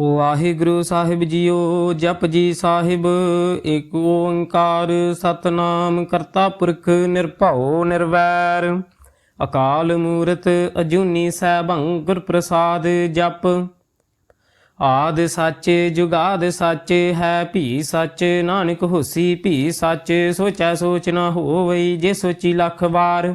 ਵਾਹਿਗੁਰੂ ਸਾਹਿਬ JIO, ਜਪ ਜੀ ਸਾਹਿਬ, ਏਕ ਓੰਕਾਰ ਸਤਨਾਮ ਕਰਤਾ ਪੁਰਖ ਨਿਰਭਉ ਨਿਰਵੈਰ। ਅਕਾਲ ਮੂਰਤ ਅਜੂਨੀ ਸੈਭੰ ਗੁਰ ਪ੍ਰਸਾਦ ਜਪ। ਆਦ ਸੱਚ ਜੁਗਾਦ ਸੱਚ, ਹੈ ਭੀ ਸੱਚ ਨਾਨਕ ਹੋਸੀ ਭੀ ਸੱਚ, ਸੋਚੈ ਸੋਚ ਨਾ ਹੋਵਈ ਜੇ ਸੋਚੀ ਲੱਖ ਵਾਰ।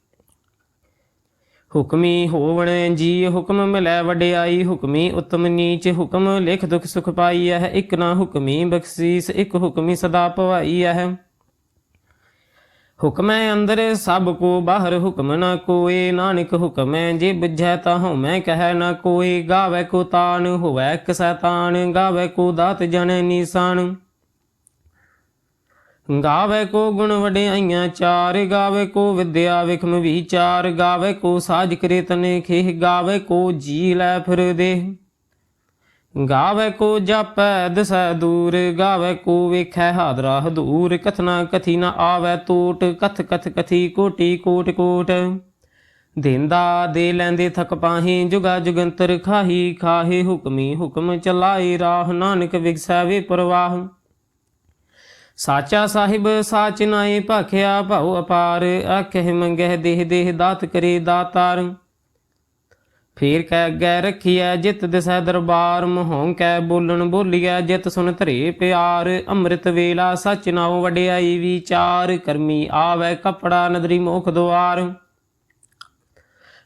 ਹੁਕਮੀ ਹੋਵਣ ਜੀ ਹੁਕਮ ਮਿਲੈ ਵਡਿਆਈ, ਹੁਕਮੀ ਉਤਮ ਨੀਚ ਹੁਕਮ ਲਿਖ ਦੁਖ ਸੁਖ ਪਾਈ ਹੈ ਇਕ ਨਾ ਹੁਕਮੀ ਬਖਸ਼ੀਸ, ਇਕ ਹੁਕਮੀ ਸਦਾ ਭਵਾਈ ਹੈ ਹੁਕਮੈ ਅੰਦਰ ਸਭ ਕੋ, ਬਾਹਰ ਹੁਕਮ ਨਾ ਕੋਏ, ਨਾਨਕ ਹੁਕਮੈ ਜੇ ਬੁਝੈ ਤਾ ਹਉਮੈ ਕਹਿ ਨਾ ਕੋਏ, ਗਾਵੇ ਕੋ ਤਾਨ ਹੋਵੈ ਇੱਕ ਸੈਤਾਨ, ਗਾਵੇ ਕੋ ਦਾਤ ਜਨੈ ਨੀਸਾਨ। ਗਾਵੇ ਕੋ ਗੁਣ ਵਡਿਆਈਆਂ, ਚਾਰ ਗਾਵੇ ਕੋ ਵਿਦਿਆ ਵਿਖਮ ਵਿਚਾਰ ਗਾਵੇ ਕੋ ਸਾਜ ਕਰੇ ਤਨੇ ਖੇਹ, ਗਾਵੇ ਕੋ ਜੀ ਲੈ ਫਿਰ ਦੇ ਗਾਵੇ ਕੋ ਜਾਪੈ ਦਸੈ ਦੂਰ, ਗਾਵੇ ਕੋ ਵੇਖੈ ਹਾਦਰਾ ਹਦੂਰ ਕਥਨਾ ਕਥੀ ਨਾ ਆਵੇ ਟੋਟ ਕਥ ਕਥ ਕਥੀ ਕੋਟੀ ਕੋਟ ਕੋਟ। ਦਿੰਦਾ ਦੇ ਲੈਂਦੇ ਥਕ ਪਾਹੀ, ਜੁਗਾ ਜੁਗੰਤਰ ਖਾਹੀ, ਖਾਹੇ ਹੁਕਮੀ ਹੁਕਮ ਚਲਾਏ ਰਾਹ, ਨਾਨਕ ਵਿਗਸੈ ਵੇ ਪ੍ਰਵਾਹ। ਸਾਚਾ ਸਾਹਿਬ, ਸਾਚ ਨਾਏ ਭਾਖਿਆ ਭਉ ਅਪਾਰ ਆਖੇ ਮੰਗਹਿ ਦੇਹ ਦੇਹ ਦਾਤ ਕਰੇ ਦਾਤਾਰ। ਫੇਰ ਕਹਿ ਅੱਗੇ ਰਖੀਐ ਜਿਤ ਦਿਸੈ ਦਰਬਾਰ, ਮੋਹੋਂ ਕੈ ਬੋਲਣ ਬੋਲੀਐ ਜਿਤ ਸੁਨ ਧਰੇ ਪਿਆਰ। ਅੰਮ੍ਰਿਤ ਵੇਲਾ ਸਚ ਨਾਉ ਵਡਿਆਈ ਵਿਚਾਰ, ਕਰਮੀ ਆਵੈ ਕਪੜਾ ਨਦਰੀ ਮੋਖ ਦੁਆਰ।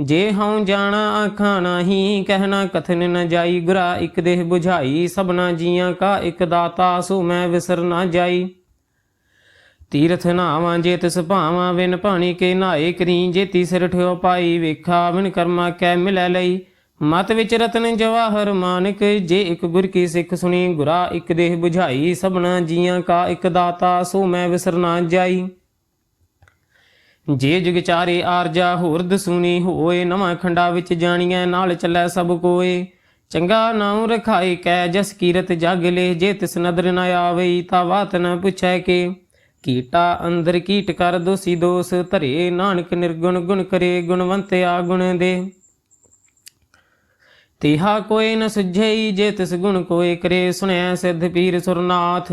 ਜੇ ਹਉ ਜਾਣਾ ਆਖਾਂ ਨਹੀਂ ਕਹਿਣਾ ਕਥਨ ਨ ਜਾਈ। ਗੁਰਾ ਇਕ ਦੇਹ 부ਝਾਈ ਸਭਨਾ ਜੀਆਂ ਕਾ ਇਕ ਦਾਤਾ, ਸੋ ਮੈਂ ਵਿਸਰ ਨਾ ਜਾਈ। ਤੀਰਥ ਨਾਵਾਂ ਜੇ ਤਿਸ ਭਾਵਾਂ ਵਿਨ ਪਾਣੀ ਕੇ ਨਾਏ ਕਰੀ। ਜੇ ਤੀਸਰ ਠਿਓ ਪਾਈ, ਵੇਖਾ ਵਿਨ ਕਰਮਾ ਕੈ ਮਿਲੈ ਲਈ। ਮਤ ਵਿੱਚ ਰਤਨ ਜਵਾਹਰ ਮਾਨਕ, ਜੇ ਇਕ ਗੁਰ ਕੀ ਸਿੱਖ ਸੁਣੀ, ਗੁਰਾ ਇੱਕ ਦੇਹ 부ਝਾਈ ਸਭਨਾ ਜੀਆਂ ਕਾ ਇੱਕ ਦਾਤਾ, ਸੋ ਮੈਂ ਵਿਸਰ ਨਾ ਜਾਈ। ਜੇ ਜੁਗ ਚਾਰੇ ਆਰਜਾ ਹੋਰ ਦਸੂਨੀ ਹੋਏ, ਨਵਾਂ ਖੰਡਾ ਵਿੱਚ ਜਾਣੀਐ, ਨਾਲ ਚੱਲੈ ਸਭ ਕੋਏ। ਚੰਗਾ ਨਾਉ ਰਖਾਈ ਕੈ, ਜਸ ਕੀਰਤ ਜਗ ਲੇ, ਜੇ ਤਿਸ ਨਦਰ ਨ ਆਵਈ ਤਾ ਬਾਤ ਨ ਪੁੱਛੈ ਕੇ। ਕੀਟਾ ਅੰਦਰ ਕੀਟ ਕਰ ਦੋਸੀ ਦੋਸ, ਧਰੇ ਨਾਨਕ ਨਿਰਗੁਣ ਗੁਣ ਕਰੇ ਗੁਣਵੰਤਿਆ ਗੁਣ ਦੇ। ਤਿਹਾ ਕੋਈ ਨ ਸੁਝਈ, ਜੇ ਤਿਸ ਗੁਣ ਕੋਏ ਕਰੇ ਸੁਣਿਆ ਸਿੱਧ ਪੀਰ ਸੁਰਨਾਥ।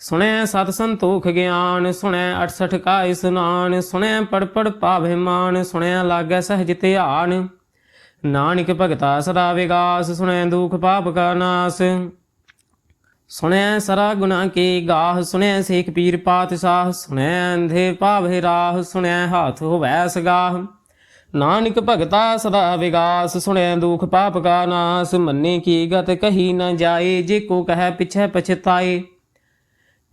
ਸੁਣੈ ਸਤ ਸੰਤੋਖ ਗਿਆਨ, ਸੁਣੈ 68 ਕਾ ਇਸਨਾਨ ਸੁਣਿਆ ਪੜ ਪੜ ਪਾਵੇ ਮਾਨ ਸੁਣਿਆ ਲਾਗੈ ਸਹਿਜ ਧਿਆਨ। ਨਾਨਕ ਭਗਤਾ ਸਦਾ ਵਿਗਾਸ, ਸੁਣੈ ਦੁਖ ਪਾਪ ਕਾ ਨਾਸ। ਸੁਣਿਆ ਸਰਾ ਗੁਨਾ ਕੇ ਗਾਹ, ਸੁਣੈ ਸੇਖ ਪੀਰ ਪਾਤਸ਼ਾਹ, ਸੁਣੈ ਅੰਧੇ ਪਾਵੇ ਰਾਹ, ਸੁਣੈ ਹਾਥ ਹੋਵੈ ਸਗਾਹ। ਨਾਨਕ ਭਗਤਾ ਸਦਾ ਵਿਗਾਸ, ਸੁਣੈ ਦੁਖ ਪਾਪ ਕਾ ਨਾਸ। ਮੰਨੇ ਕੀ ਗਤ ਕਹੀ ਨਾ ਜਾਏ, ਜੇ ਕੋ ਕਹੈ ਪਿਛੈ ਪਛਤਾਏ।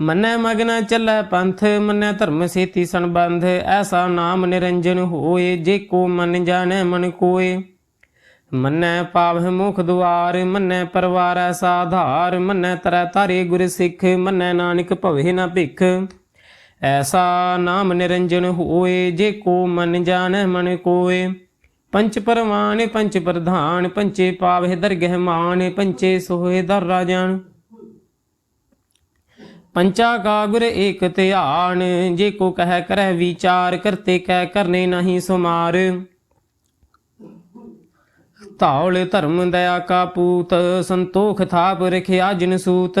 ਮੰਨੈ ਮਗਨ ਚੱਲੈ ਪੰਥ, ਮੰਨੈ ਧਰਮ ਸੇਤੀ ਸੰਬੰਧ, ਐਸਾ ਨਾਮ ਨਿਰੰਜਨ ਹੋਏ, ਜੇ ਕੋ ਮਨ ਜਾਣੈ ਮਨ ਕੋਏ। ਮੰਨੈ ਪਾਵਹਿ ਮੁਖ ਦੁਆਰ, ਮੰਨੈ ਪਰਵਾਰੈ ਸਾਧਾਰ ਮੰਨੈ ਤਰੈ ਤਾਰੇ ਗੁਰ ਸਿੱਖ, ਮੰਨੈ ਨਾਨਕ ਭਵੇ ਨਾ ਭਿਖ। ਐਸਾ ਨਾਮ ਨਿਰੰਜਨ ਹੋਏ, ਜੇ ਕੋ ਮਨ ਜਾਣੈ ਮਨ ਕੋਏ। ਪੰਚ ਪਰਮਾਨ ਪੰਚ ਪ੍ਰਧਾਨ, ਪੰਚੇ ਪਾਵਹਿ ਦਰਗਹਿ ਮਾਨ, ਪੰਚੇ ਸੋਹੇ ਦਰ ਰਾਜਾਨ। ਪੰਚਾ ਕਾ ਗੁਰ ਏਕ ਧਿਆਨ, ਜੇ ਕੋ ਕਹਿ ਕਰੈ ਵਿਚਾਰ, ਕਰਤੇ ਕਹਿ ਕਰਨੇ ਸੁਮਾਰ। ਧੌਲ ਧਰਮ ਦਇਆ ਕਾ ਪੂਤ, ਸੰਤੋਖ ਥਾਪ ਰਖਿਆ ਜਿਨ ਸੂਤ।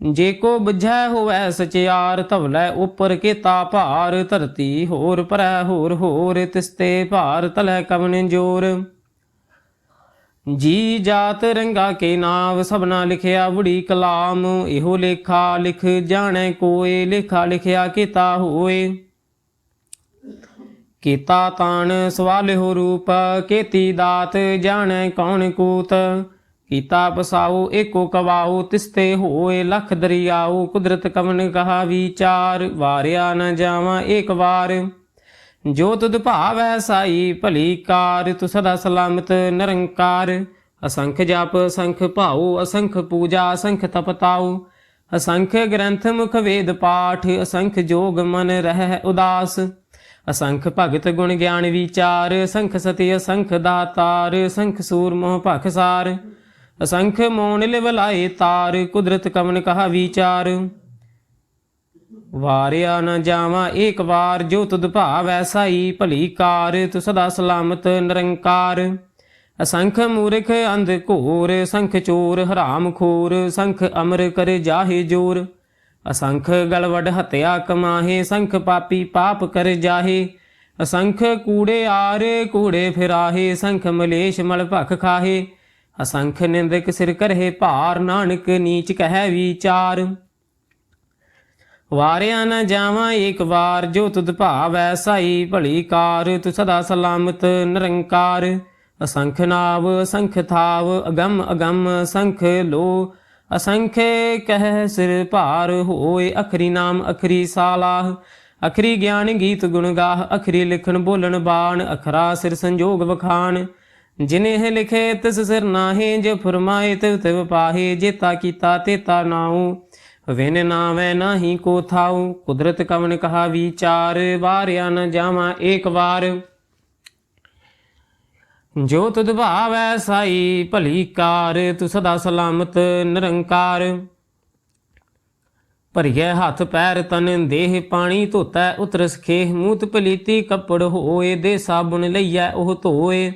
ਜੇ ਕੋ ਬੁਝੈ ਹੋਵੈ ਸਚਿਆਰ, ਧਵਲੇ ਉਪਰ ਕੀਤਾ ਭਾਰ। ਧਰਤੀ ਹੋਰ ਪਰੈ ਹੋਰ ਹੋਰ, ਤਿਸਤੇ ਭਾਰ ਤਲੈ ਕਵਨ ਜੋਰ। ਜੀ ਜਾਤ ਰੰਗਾ ਕੇ ਨਾਮ ਸਭਨਾ ਲਿਖਿਆ ਬੁੜੀ ਕਲਾਮ, ਇਹੋ ਲੇਖਾ ਲਿਖ ਜਾਣੈ ਕੋਏ, ਲੇਖਾ ਲਿਖਿਆ ਕੀਤਾ ਹੋਏ। ਕੀਤਾ ਤਾਣ ਸਵਾਲਿਹੁ ਰੂਪ, ਕੀਤੀ ਦਾਤ ਜਾਣੈ ਕੌਣ ਕੂਤ। ਕੀਤਾ ਪਸਾਉ ਏਕੋ ਕਵਾਉ, ਤਿਸਤੇ ਹੋਏ ਲਖ ਦਰਿਆਉ, ਕੁਦਰਤ ਕਵਨ ਕਹਾ ਵਿਚਾਰ, ਵਾਰਿਆ ਨ ਜਾਵਾਂ ਏਕ ਵਾਰ। ਜੋ ਤੁਧ ਭਾਵੈ ਸਾਈ, ਭਲੀ ਕਾਰ ਤੂੰ ਸਦਾ ਸਲਾਮਤ ਨਿਰੰਕਾਰ। ਅਸੰਖ ਜਪ, ਅਸੰਖ ਭਾਉ, ਅਸੰਖ ਪੂਜਾ, ਅਸੰਖ ਤਪਤਾਉ। ਅਸੰਖ ਗ੍ਰੰਥ ਮੁਖ ਵੇਦ ਪਾਠ, ਅਸੰਖ ਜੋਗ ਮਨ ਰਹਿ ਉਦਾਸ। ਅਸੰਖ ਭਗਤ ਗੁਣ ਗਿਆਨ ਵਿਚਾਰ, ਅਸੰਖ ਸਤਿ, ਅਸੰਖ ਦਾਤਾਰ, ਅਸੰਖ ਸੂਰ ਮੋਹ ਭਖਸਾਰ ਅਸੰਖ ਮੋਨ ਲਿਵ ਲਾਏ ਤਾਰ, ਕੁਦਰਤ ਕਵਨ ਕਹਾ ਵਿਚਾਰ। ਵਾਰਿਆ ਨ ਜਾਵਾਂ, ਏਕ ਵਾਰ ਜੋ ਤੁਧ ਭਾਵੈ ਸਾਈ, ਭਲੀ ਕਾਰ, ਤੂੰ ਸਦਾ ਸਲਾਮਤ ਨਿਰੰਕਾਰ। ਅਸੰਖ ਮੂਰਖ ਅੰਧ ਘੋਰ, ਸੰਖ ਚੋਰ ਹਰਾਮ ਖੋਰ, ਸੰਖ ਅਮਰ ਕਰ ਜਾਹੇ ਜੋਰ। ਅਸੰਖ ਗਲਵੜ ਹਤਿਆ ਕਮਾਹੇ, ਸੰਖ ਪਾਪੀ ਪਾਪ ਕਰ ਜਾਹੇ। ਅਸੰਖ ਕੂੜੇ ਆਰੇ, ਕੂੜੇ ਫਿਰਾਹੇ, ਸੰਖ ਮਲੇਸ਼ ਮਲ ਭਖ ਖਾਹੇ। ਅਸੰਖ ਨਿੰਦਕ ਸਿਰ ਕਰਹੇ ਭਾਰ, ਨਾਨਕ ਨੀਚ ਕਹਿ ਵਿਚਾਰ। ਵਾਰਿਆ ਨਾ ਜਾਵਾਂ ਏਕ ਵਾਰ, ਜੋ ਤੁਧ ਭਾਵੈ ਸਾਈ ਭਲੀ ਕਾਰ, ਤੂੰ ਸਦਾ ਸਲਾਮਤ ਨਿਰੰਕਾਰ। ਅਸੰਖ ਨਾਵ, ਅਸੰਖ ਥਾਵ, ਅਗੰਮ ਅਗੰਮ ਸੰਖ ਲੋ। ਅਸੰਖ ਕਹਿ ਸਿਰ ਭਾਰ ਹੋਏ, ਅਖਰੀ ਨਾਮ ਅਖਰੀ ਸਾਲਾਹ ਅਖਰੀ ਗਿਆਨ ਗੀਤ ਗੁਣ ਗਾਹ, ਅਖਰੀ ਲਿਖਣ ਬੋਲਣ ਬਾਣ, ਅਖਰਾ ਸਿਰ ਸੰਜੋਗ ਵਖਾਣ। ਜਿਨੇਹ ਲਿਖੇ ਤਿਸ ਸਿਰ ਨਾਹੀ, ਜੇ ਫਰਮਾਏ ਤਿਵ ਤਿਵ ਪਾਹੇ, ਜੇਤਾ ਕੀਤਾ ਤੇਤਾ ਨਾਉ। ਵਿਨ ਨਾਵੇਂ ਨਾਹੀ ਕੋ ਥਾਉ, ਕੁਦਰਤ ਕਵਨ ਕਹਾ ਵਿਚਾਰ, ਵਾਰਿਆ ਨ ਜਾਵਾਂ ਏਕ ਵਾਰ। ਜੋ ਤੁਧ ਭਾਵੈ ਸਾਈ ਭਲੀ ਕਾਰ, ਤੂੰ ਸਦਾ ਸਲਾਮਤ ਨਿਰੰਕਾਰ। ਭਰੀਏ ਹੱਥ ਪੈਰ ਤਨ ਦੇਹ ਪਾਣੀ ਧੋਤੈ, ਉਤਰਸ ਖੇਹ ਮੂਤ ਪਲੀਤੀ ਕੱਪੜ ਹੋਏ ਦੇ ਸਾਬਣ ਲਈਐ ਉਹ ਧੋਏ।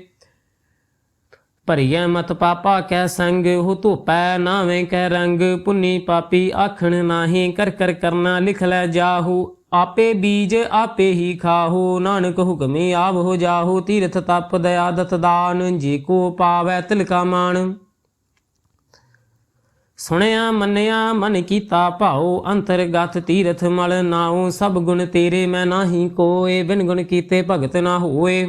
ਭਰੀਐ ਮਤ ਪਾਪਾ ਕੈ ਸੰਗ ਹੁ ਧੋਪੈ ਨਾਵੇਂ ਕੈ ਰੰਗ। ਪੁੰਨੀ ਪਾਪੀ ਆਖਣ ਨਾਹੀ, ਕਰ ਕਰ ਕਰਨਾ ਲਿਖ ਲੈ ਜਾਹੂ। ਆਪੇ ਬੀਜ ਆਪੇ ਹੀ ਖਾਹੋ, ਨਾਨਕ ਹੁਕਮੇ ਆਵ ਹੋ ਜਾਹੂ। ਤੀਰਥ ਤਪ ਦਇਆ ਦਤ ਦਾਨ, ਜੀ ਕੋ ਪਾਵੈ ਤਿਲਕਾ ਮਾਨ ਸੁਣਿਆ, ਮੰਨਿਆ, ਮਨ ਕੀਤਾ ਭਾਉ, ਅੰਤਰਗਤ ਤੀਰਥ ਮਲ ਨਾਉ। ਸਭ ਗੁਣ ਤੇਰੇ ਮੈਂ ਨਾਹੀ ਕੋਏ, ਬਿਨ ਗੁਣ ਕੀਤੇ ਭਗਤ ਨਾ ਹੋਏ।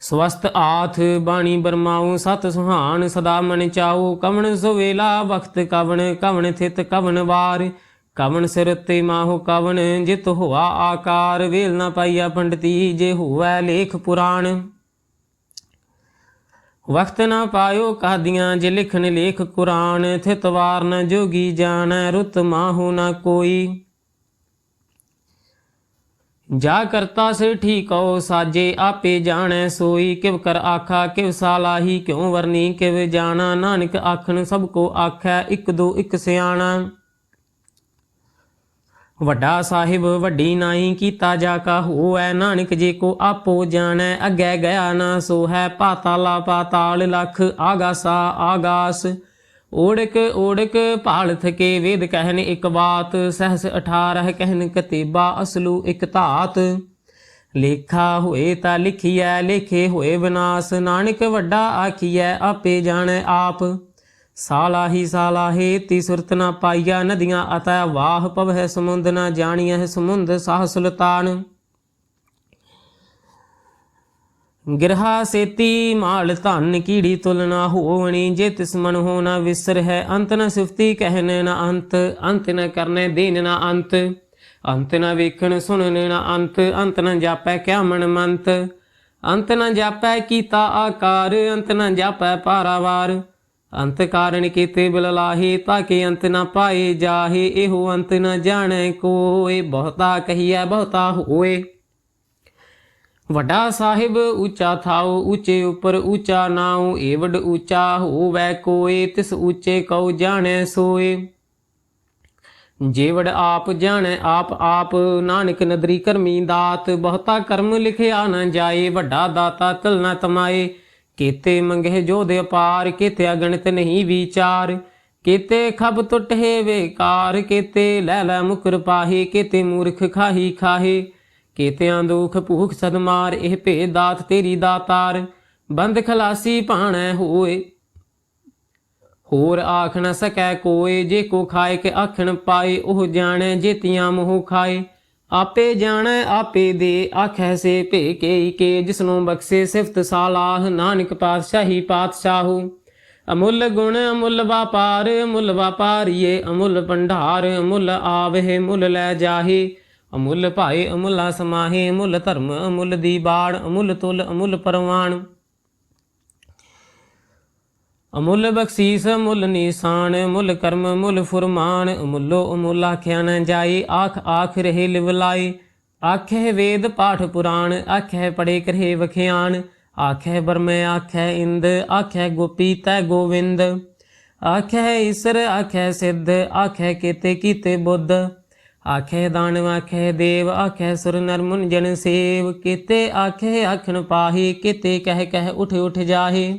ਸਵਸਤ ਆਥ ਬਾਣੀ ਬਰਮਾਉ, ਸਤ ਸੁਹਾਨ ਸਦਾ ਮਨ ਚਾਉ, ਕਵਣ ਸੁਵੇਲਾ ਵਖਤ ਕਵਣ ਕਵਣ ਥਿਤ ਕਵਣ ਵਾਰ। ਕਵਣ ਸਿਰ ਤੇ ਮਾਹੋ ਕਵਣ, ਜਿਤ ਹੋਆ ਆਕਾਰ। ਵੇਲ ਨਾ ਪਾਈਆ ਪੰਡਤੀ, ਜੇ ਹੋਵੈ ਲੇਖ ਪੁਰਾਣ। ਵਕਤ ਨਾ ਪਾਇਓ ਕਾਦੀਆਂ, ਜੇ ਲਿਖਣ ਲੇਖ ਕੁਰਾਨ। ਥਿਤ ਵਾਰ ਨ ਜੋਗੀ ਜਾਣੈ, ਰੁਤ ਮਾਹੂ ਨਾ ਕੋਈ। ਜਾ ਕਰਤਾ ਸੇ ਠੀਕੋ ਸਾਜੇ ਆਪੇ ਜਾਣੈ ਸੋਈ। ਕਿਵ ਕਰ ਆਖਾ, ਕਿਵ ਸਾਲਾਹੀ ਕਿਉ ਵਰਨੀ, ਕਿਵ ਜਾਣਾ। ਨਾਨਕ ਆਖਣ, ਸਭ ਕੋ ਆਖੈ, ਇੱਕ ਦੋ, ਇੱਕ ਸਿਆਣਾ। ਵੱਡਾ ਸਾਹਿਬ, ਵੱਡੀ ਨਾਹੀ ਕੀਤਾ ਜਾ ਕਾ ਹੋਐ ਨਾਨਕ ਜੇ ਕੋ ਆਪੋ ਜਾਣੈ, ਅੱਗੇ ਗਿਆ ਨਾ ਸੋ ਹੈ ਪਾਤਾਲਾ ਪਾਤਾਲ ਲਖ, ਆਗਾਸਾ ਆਗਾਸ। ਓੜਕ ਓੜਕ ਭਾਲ ਥਕੇ ਵੇਦ ਕਹਿਨ ਇੱਕ ਬਾਤ, ਸਹਸ 18 ਕਹਿਨ ਕਤੀਬਾ ਅਸਲੂ ਇੱਕ ਧਾਤ। ਲੇਖਾ ਹੋਏ ਤਾਂ ਲਿਖੀਐ, ਲੇਖੇ ਹੋਏ ਵਿਨਾਸ਼, ਨਾਨਕ ਵੱਡਾ ਆਖੀਐ, ਆਪੇ ਜਾਣੈ ਆਪ। ਸਾਲਾਹੀ ਸਾਲਾਹੇ ਤੀ ਸੁਰਤ ਨਾ ਪਾਈਆ, ਨਦੀਆਂ ਅਤੈ ਵਾਹ ਪਵਹਿ, ਸਮੁੰਦ ਨਾ ਜਾਣੀਐ, ਸਮੁੰਦ ਸਾਹ ਸੁਲਤਾਨ। ਗਿਰਹਾ ਸੇਤੀ ਮਾਲ ਧਨ ਕੀੜੀ ਤੁਲਨਾ ਹੋਵਣੀ, ਜੇ ਤਿਸ ਮਨ ਹੋ ਨਾ ਵਿਸਰ ਹੈ ਅੰਤ ਨ ਸਿਫਤੀ ਕਹਿਨੇ ਨਾ ਅੰਤ ਅੰਤ ਨ ਕਰਨੇ ਦੇਨ ਨਾ ਅੰਤ। ਅੰਤ ਨ ਵੇਖਣ ਸੁਣਨ ਨਾ ਅੰਤ ਅੰਤ ਨ ਜਾਪੈ ਕਿਆ ਮਨ ਮੰਤ। ਅੰਤ ਨ ਜਾਪੈ ਕੀਤਾ ਆਕਾਰ, ਅੰਤ ਨ ਜਾਪੈ ਪਾਰਾਵਾਰ। ਅੰਤ ਕਾਰਨ ਕੀਤੇ ਬਿਲ ਤਾਂ ਕਿ ਅੰਤ ਨਾ ਪਾਏ ਜਾਹੇ, ਇਹੋ ਅੰਤ ਨਾ ਜਾਣੈ ਕੋਏ, ਬਹੁਤਾ ਕਹੀਐ ਬਹੁਤਾ ਹੋਏ। ਵੱਡਾ ਸਾਹਿਬ ਉੱਚਾ ਥਾਉ, ਉੱਚੇ ਉਪਰ ਉੱਚਾ ਨਾਉ ਏਵਡ ਉੱਚਾ ਹੋਵੈ ਕੋਏ, ਤਿਸ ਉੱਚੇ ਕਉ ਜਾਣੈ ਸੋਏ। ਜੇਵੜ ਆਪ ਜਾਣੈ, ਆਪ ਆਪ ਨਾਨਕ ਨਦਰੀ ਕਰਮੀ ਦਾਤ, ਬਹੁਤਾ ਕਰਮ ਲਿਖਿਆ ਨਾ ਜਾਏ, ਵੱਡਾ ਦਾਤਾ ਤਲ ਨਾ ਤਮਾਏ। ਕੀਤੇ ਮੰਗੇ ਜੋਧ ਅਪਾਰ, ਕੀਤੇ ਅਗਣਿਤ ਨਹੀਂ ਵਿਚਾਰ। ਕੀਤੇ ਖਬ ਟੁੱਟੇ ਵੇਕਾਰ, ਕੀਤੇ ਲੈ ਲੈ ਮੁਕਰ ਪਾਹੀ, ਕੀਤੇ ਮੂਰਖ ਖਾਹੀ ਖਾਹੇ। ਕੀਤਿਆਂ ਦੁਖ ਭੂਖ ਸਦਮਾਰ ਇਹ ਭੇ ਦਾਤ ਤੇਰੀ ਦਾਤਾਰ। ਬੰਦ ਖਲਾਸੀ ਭਾਣੈ ਹੋਏ। ਹੋਰ ਆਖ ਨ ਸਕੈ ਕੋਏ, ਜੇ ਕੋ ਖਾਏ ਕੇ ਆਖਣ ਪਾਏ, ਉਹ ਜਾਣੈ ਜੇਤੀਆਂ ਮੋਹ ਖਾਏ। ਆਪੇ ਜਾਣੈ, ਆਪੇ ਦੇ, ਆਖੈ ਸੇ ਭੇ ਕੇ ਕੇ, ਜਿਸਨੂੰ ਬਖਸ਼ੇ ਸਿਫਤ ਸਾਲਾਹ, ਨਾਨਕ ਪਾਤਸ਼ਾਹੀ ਪਾਤਸ਼ਾਹੂ। ਅਮੁੱਲ ਗੁਣ, ਅਮੁੱਲ ਵਪਾਰ, ਅਮੁੱਲ ਵਪਾਰੀਏ, ਅਮੁੱਲ ਭੰਡਾਰ, ਅਮੁੱਲ ਆਵਹਿ, ਮੁੱਲ ਲੈ ਜਾਹੇ। ਅਮੁੱਲ ਭਾਏ ਅਮੁੱਲਾ ਸਮਾਹੇ ਅਮੁੱਲ ਧਰਮ ਅਮੁੱਲ ਦੀ ਬਾੜ, ਅਮੁੱਲ ਤੁਲ, ਅਮੁੱਲ ਪਰਵਾਨ ਅਮੁੱਲ ਬਖਸ਼ੀਸ ਮੁੱਲ ਨਿਸ਼ਾਨ ਮੁੱਲ ਕਰਮ ਮੁੱਲ ਫੁਰਮਾਨ, ਅਮੁੱਲੋ ਅਮੁੱਲ ਆਖਿਆ ਨ ਜਾਏ, ਆਖ ਆਖ ਰਹੇ ਲਿਵਲਾਏ ਆਖੇ ਵੇਦ ਪਾਠ ਪੁਰਾਣ ਆਖੇ ਪੜੇ ਕਰੇ ਵਖਿਆਨ ਆਖੇ ਬਰਮੇ ਆਖੇ ਇੰਦ ਆਖੇ ਗੋਪੀ ਤੈ ਗੋਵਿੰਦ। ਆਖੇ ਈਸਰ ਆਖੇ ਸਿੱਧ ਆਖੇ ਕੀਤੇ ਕੀਤੇ ਬੁੱਧ। ਆਖੇ ਦਾਨਵ ਆਖੇ ਦੇਵ, ਆਖੇ ਸੁਰ ਨਰ ਮੁਨ ਜਨ ਸੇਵ। ਕਿਤੇ ਆਖੇ, ਆਖਣ ਪਾਹੀ, ਕਿਤੇ ਕਹਿ ਕਹਿ ਉਠ ਉਠ ਜਾਹੇ।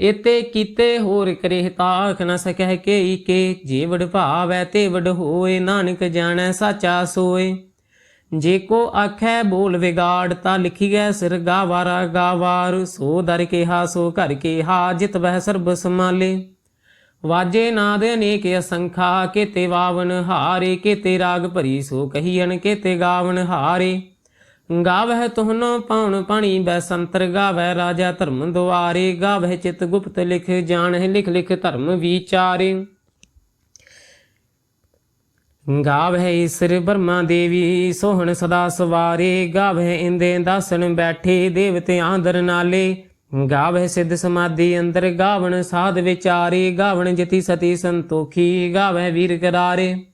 ਇਤੇ ਕੀਤੇ ਹੋਰ ਕਰੇ ਤਾਖ ਨ ਸਕਹਿ ਕੇ ਕੇ। ਜੀਵੜ ਭਾਵੈ ਤੇ ਵਡ ਹੋਏ, ਨਾਨਕ ਜਾਣੈ ਸਾਚਾ ਸੋਏ। ਜੇ ਕੋ ਆਖੈ ਬੋਲ ਵਿਗਾੜ, ਤਾ ਲਿਖੀ ਗੈ ਸਿਰ ਗਾਵਾਰਾ ਗਾਵਾਰ। ਸੋ ਦਰ ਕੇ ਹਾ ਸੋ ਘਰ ਹਾ ਜਿਤ ਬਹਿ ਸਰਬ ਸਮਾਲੇ ਵਾਜੇ ਨਾਦ ਅਨੇਕ ਅਸੰਖਾ, ਕੀਤੇ ਵਾਵਨ ਹਾਰੇ, ਕੀਤੇ ਰਾਗ ਭਰੀ ਸੋ ਕਹੀਣ ਕੀਤੇ ਗਾਵਨ ਹਾਰੇ। ਗਾਵਹਿ ਤੁਹਨੋ ਪਾਉਣ ਪਾਣੀ ਬੈਸੰਤਰ ਗਾਵੈ ਰਾਜਾ ਧਰਮ ਦੁਆਰੇ। ਗਾਵਹਿ ਚਿਤ ਗੁਪਤ ਲਿਖ ਜਾਣਹਿ, ਲਿਖ ਲਿਖ ਧਰਮ ਵਿਚਾਰੇ। ਗਾਵਹਿ ਈਸਰ ਬਰਮਾ ਦੇਵੀ, ਸੋਹਣ ਸਦਾ ਸਵਾਰੇ। ਗਾਵਹਿ ਇੰਦੇ ਦਾਸਨ ਬੈਠੇ ਦੇਵਤਿਆਂ ਦਰ ਨਾਲੇ। ਗਾਵਹਿ ਸਿੱਧ ਸਮਾਧੀ ਅੰਦਰ ਗਾਵਣ ਸਾਧ ਵਿਚਾਰੇ, ਗਾਵਣ ਜਤੀ ਸਤੀ ਸੰਤੋਖੀ, ਗਾਵਹਿ ਵੀਰ ਕਰਾਰੇ।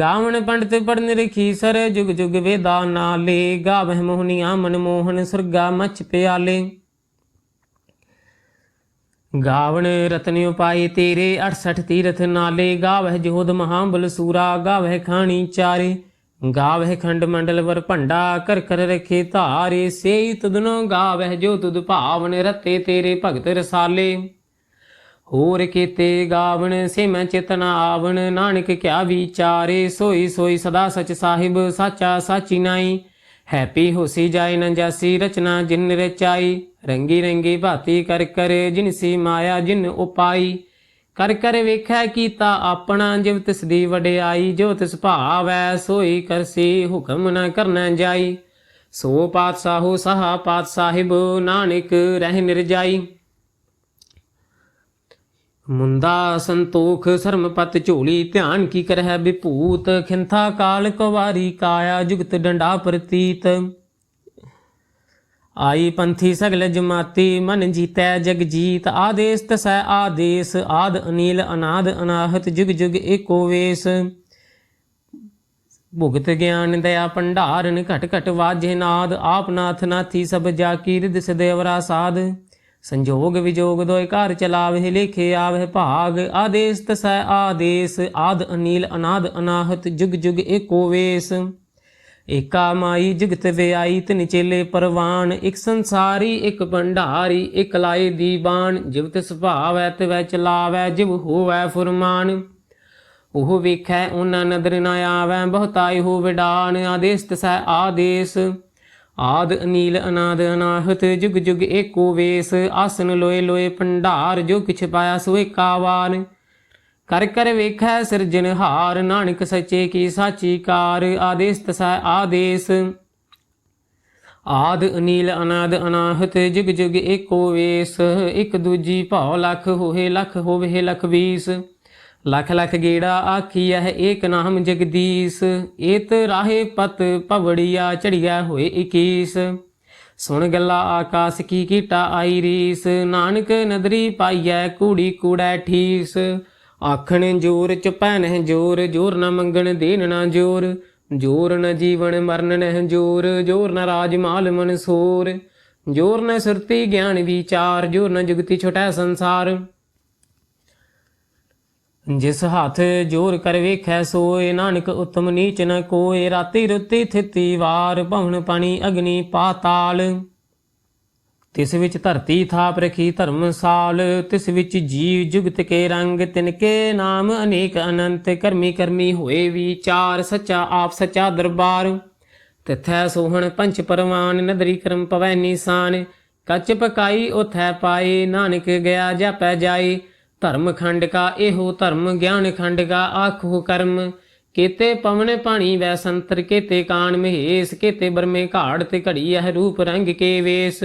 ਗਾਵਣ ਪੰਡਤ ਪੜਨ ਰਖੀ ਸਰ, ਜੁਗ ਜੁਗ ਵੇਦਾ ਨਾਲੇ। ਗਾਵਹਿ ਮੋਹਨੀਆਂ ਮਨ ਮੋਹਨ, ਸੁਰਗਾ ਮਚ ਪਿਆਲੇ। ਗਾਵਣ ਰਤਨ ਉਪਾਈ ਤੇਰੇ 68 ਤੀਰਥ ਨਾਲੇ। ਗਾਵਹਿ ਜੋਧ ਮਹਾਬਲ ਸੂਰਾ, ਗਾਵਹਿ ਖਾਣੀ ਚਾਰੇ। ਗਾਵਹਿ ਖੰਡ ਮੰਡਲ ਵਰ ਭੰਡਾ ਕਰ ਕਰ ਰਖੇ ਧਾਰੇ, ਸੇਈ ਤੁਧਨੋ ਗਾਵਹਿ ਜੋ ਤੁਧ ਭਾਵਨ ਰਤੇ ਤੇਰੇ ਭਗਤ ਰਸਾਲੇ। ਹੋਰ ਕੀਤੇ ਗਾਵਣ ਸੇ ਮੈਂ ਚੇਤਨਾ ਆਵਣ, ਨਾਨਕ ਕਿਆ ਵਿਚਾਰੇ, ਸੋਈ ਸੋਈ ਸਦਾ ਸਚ ਸਾਹਿਬ, ਸਾਚਾ ਸਾਚੀ ਨਾਈ। ਹੈਪੀ ਹੋਸੀ ਜਾਏ ਨ ਜਾਸੀ, ਰਚਨਾ ਜਿਨ ਰਚਾਈ। ਰੰਗੀ ਰੰਗੀ ਭਾਤੀ ਕਰ ਕਰ ਜਿਨਸੀ ਮਾਇਆ ਜਿਨ ਉਪਾਈ। ਕਰ ਕਰ ਵੇਖੈ ਕੀਤਾ ਆਪਣਾ ਜਿਵ ਤਿਸ ਦੀ ਵਡਿਆਈ, ਜੋ ਤਿਸ ਭਾਵੈ, ਸੋਈ ਕਰਸੀ, ਹੁਕਮ ਨ ਕਰਨਾ ਜਾਈ। ਸੋ ਪਾਤਸ਼ਾਹੋ ਸਹਾ ਪਾਤ ਸਾਹਿਬ, ਨਾਨਕ ਰਹਿ ਨਿਰਜਾਈ ਮੁੰਦਾ ਸੰਤੋਖ, ਸਰਮਪਤ ਝੋਲੀ, ਧਿਆਨ ਕੀ ਕਰਹਿ ਵਿਭੂਤ, ਖਿੰਥਾ ਕਾਲ ਕਵਾਰੀ ਕਾਇਆ, ਜੁਗਤ ਡੰਡਾ ਪ੍ਰਤੀਤ। ਆਈ ਪੰਥੀ ਸਗਲ ਜਮਾਤੀ, ਮਨ ਜੀਤੈ ਜਗ ਜੀਤ, ਆਦੇਸ ਤਸੈ ਆਦੇਸ, ਆਦ ਅਨੀਲ ਅਨਾਦ ਅਨਾਹਤ, ਜੁਗ ਜੁਗ ਏਕੋ ਵੇਸ। ਭੁਗਤ ਗਿਆਨ ਦਇਆ ਭੰਡਾਰਨ, ਘਟ ਘਟ ਵਾਜੇ ਨਾਦ, ਆਪ ਨਾਥ ਨਾਥੀ ਸਭ ਜਾ ਕੀ ਸਦੇਵਰਾ ਸਾਧ ਸੰਜੋਗ ਵਿਜੋਗ ਦੋਇ ਘਰ ਚਲਾਵੇ ਲੇਖੇ ਆਵੇ ਭਾਗ, ਆਦੇਸ ਤਸੈ ਆਦੇਸ, ਆਦ ਅਨੀਲ ਅਨਾਦ ਅਨਾਹਤ, ਜੁਗ ਜੁਗ ਏਕੋ ਵੇਸ। ਏਕਾ ਮਾਈ ਜਗਤ ਵਿਆਈ ਤਿਨ ਚੇਲੇ ਪਰਵਾਨ, ਇਕ ਸੰਸਾਰੀ, ਇਕ ਭੰਡਾਰੀ, ਇਕ ਲਾਏ ਦੀਵਾਨ। ਜਿਵ ਤਿਸ ਭਾਵੈ, ਤਿਵੈ ਚਲਾਵੈ, ਜਿਵ ਹੋਵੈ ਫੁਰਮਾਨ। ਉਹ ਵੇਖੈ, ਉਹਨਾਂ ਨਦਰ ਨ ਆਵੈ ਬਹੁਤਾਈ ਹੋ ਵਿਡਾਨ। ਆਦੇਸ ਤਸੈ ਆਦੇਸ, ਆਦ ਅਨੀਲ ਅਨਾਦ ਅਨਾਹਤ, ਜੁਗ ਜੁਗ ਏਕੋ ਵੇਸ। ਆਸਨ ਲੋਏ ਲੋਏ ਭੰਡਾਰ, ਜੋ ਕਿਛ ਪਾਇਆ ਸੋ ਏਕਾਵਾਨ। ਕਰ ਕਰ ਵੇਖੈ ਸਿਰਜਨਹਾਰ ਨਾਨਕ ਸੱਚੇ ਕੀ ਸਾਚੀ ਕਾਰ ਆਦੇਸ ਤਸੈ ਆਦੇਸ। ਆਦ ਅਨੀਲ ਅਨਾਦ ਅਨਾਹਤ, ਜੁਗ ਜੁਗ ਏਕੋ ਵੇਸ। ਇੱਕ ਦੂਜੀ ਭਉ ਲਖ ਹੋਏ, ਲਖ ਹੋਵੇ, ਲਖ ਵੀਸ। ਲਖ ਲਖ ਗੇੜਾ ਆਖੀਐ, ਏਕ ਨਾਮ ਜਗਦੀਸ਼। ਏਤ ਰਾਹੇ ਪਤ ਪਵੜੀਆ ਚੜੀਆ ਹੋਏ 21 ਸੁਣ ਗੱਲਾ ਆਕਾਸ ਕੀ ਕੀਟਾ ਆਈ ਰੀਸ। ਨਾਨਕ ਨਦਰੀ ਪਾਈਐ, ਕੂੜੀ ਕੂੜੈ ਠੀਸ। ਆਖਣ ਜੋਰ ਚੁਪੈ ਨਹਿ ਜੋਰ ਜੋਰ ਨਾ ਮੰਗਣ ਦੇਣ ਨਾ ਜੋਰ। ਜੋਰ ਨ ਜੀਵਨ ਮਰਨ ਨਹਿ ਜੋਰ ਜੋਰ ਨ ਰਾਜ ਮਾਲ ਮਨਸੂਰ ਜੋਰ ਨ ਸੁਰਤੀ ਗਿਆਨ ਵਿਚਾਰ, ਜੋਰ ਨ ਜੁਗਤੀ ਛੋਟੈ ਸੰਸਾਰ। ਜਿਸ ਹੱਥ ਜੋਰ ਕਰ ਵੇਖੈ ਸੋਏ, ਨਾਨਕ ਉਤਮ ਨੀਚ ਨ ਕੋਏ। ਰਾਤੀ ਰੁੱਤੀ ਥਿਤੀ ਵਾਰ, ਭਵਨ ਪਾਣੀ ਅਗਨੀ ਪਾਤਾਲ। ਤਿਸ ਵਿੱਚ ਧਰਤੀ ਥਾਪ ਰਖੀ ਧਰਮਸਾਲ ਤਿਸ ਵਿੱਚ ਜੀਵ ਜੁਗਤ ਕੇ ਰੰਗ ਤਿਨਕੇ ਨਾਮ ਅਨੇਕ ਅਨੰਤ, ਕਰਮੀ ਕਰਮੀ ਹੋਏ ਵਿਚਾਰ, ਸੱਚਾ ਆਪ ਸੱਚਾ ਦਰਬਾਰ। ਤਿਥੈ ਸੋਹਣ ਪੰਚ ਪਰਵਾਨ, ਨਦਰੀ ਕਰਮ ਪਵੈ ਨੀਸਾਨ। ਕੱਚ ਪਕਾਈ ਉਥੈ ਪਾਏ, ਨਾਨਕ ਗਿਆ ਜਾਪੈ ਜਾਏ। ਧਰਮ ਖੰਡ ਕਾ ਇਹੋ ਧਰਮ, ਗਿਆਨ ਖੰਡ ਕਾ ਆਖੋ ਕਰਮ। ਕੀਤੇ ਪਵਨ ਪਾਣੀ ਵੈ ਸੰਤਰ, ਕੀਤੇ ਕਾਨ ਮਹੇਸ਼, ਕੀਤੇ ਬਰਮੇ ਘਾੜ, ਤੇ ਘੜੀ ਇਹ ਰੂਪ ਰੰਗ ਕੇ ਵੇਸ।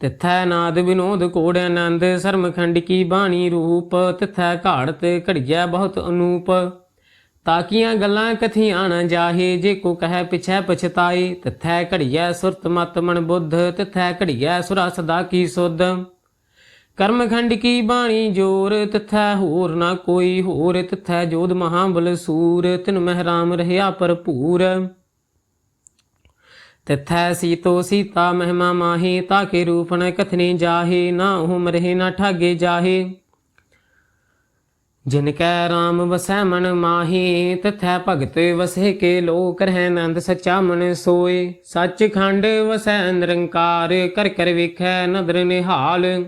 ਤਿਥੈ ਨਾਦ ਵਿਨੋਦ ਕੋੜ ਆਨੰਦ ਸਰਮਖੰਡ ਕੀ ਬਾਣੀ ਰੂਪ, ਤਿਥੈ ਘਾੜਤ ਘੜੀਐ ਬਹੁਤ ਅਨੂਪ। ਤਾਕੀਆਂ ਗੱਲਾਂ ਕਥੀਆਂ ਨਾ ਜਾਹੇ, ਜੇ ਕੋ ਕਹੈ ਪਿਛੈ ਪਛਤਾਏ। ਤਿਥੈ ਘੜੀਐ ਸੁਰਤ ਮਤ ਮਨ ਬੁੱਧ, ਤਿਥੈ ਘੜੀਐ ਸੁਰਾ ਸਦਾ ਕੀ ਸੁਧ। ਕਰਮਖੰਡ ਕੀ ਬਾਣੀ ਜੋਰ, ਤਿਥੈ ਹੋਰ ਨਾ ਕੋਈ ਹੋਰ। ਤਿਥੈ ਜੋਧ ਮਹਾਬਲ ਸੂਰ, ਤਿਨ ਮਹਿਰਾਮ ਰਹਿਆ ਭਰਪੂਰ। ਤਿਥੈ ਸੀਤੋ ਸੀਤਾ ਮਹਿਮਾ ਮਾਹੀ, ਤਾਕੇ ਰੂਪ ਨ ਕਥਨੇ ਜਾਹੇ, ਨਾ ਉਹ ਰਹੇ ਨਾ ਠਾਗੇ ਜਾਹੇ। ਜਿਨ ਕੈ ਰਾਮ ਵਸੈ ਮਨ ਮਾਹੀ, ਤਥੈ ਭਗਤ ਵਸੇ ਕੇ ਲੋਕ ਰਹਿ ਆਨੰਦ ਸੱਚਾ ਮਨ ਸੋਏ। ਸੱਚ ਖੰਡ ਵਸੈ ਨਿਰੰਕਾਰ, ਕਰ ਕਰ ਵੇਖੈ ਨਦਰ ਨਿਹਾਲ।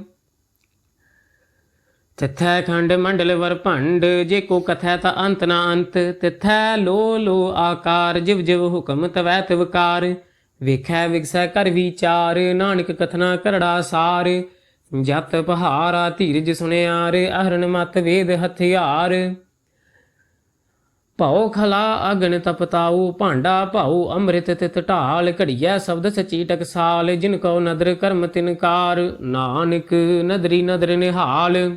ਤਿਥੈ ਖੰਡ ਮੰਡਲ ਵਰ ਭੰਡ, ਜੇ ਕੋ ਕਥੈ ਤਾ ਅੰਤ ਨਾ ਅੰਤ। ਤਿਥੈ ਲੋ ਲੋ ਆਕਾਰ, ਜਿਵ ਜਿਵ ਹੁਕਮ ਤਵੈ ਤਿਵਕਾਰ। ਵੇਖੈ ਵਿਗਸੈ ਕਰ ਵਿਚਾਰ, ਨਾਨਕ ਕਥਨਾ ਕਰੜਾ ਸਾਰ। ਜਤ ਪਹਾਰਾ ਧੀਰਜ ਸੁਣਿਆਰ ਅਹਰਨ ਮਤ ਵੇਦ ਹਥਿਆਰ। ਭਉ ਖਲਾ ਅਗਨ ਤਪਤਾਉ ਭਾਂਡਾ ਭਾਉ ਅੰਮ੍ਰਿਤ ਤਿਤ ਢਾਲ। ਘੜੀਐ ਸ਼ਬਦ ਸਚੀ ਟਕਸਾਲ, ਜਿਨ ਕੋ ਨਦਰ ਕਰਮ ਤਿਨਕਾਰ ਨਾਨਕ ਨਦਰੀ ਨਦਰ ਨਿਹਾਲ।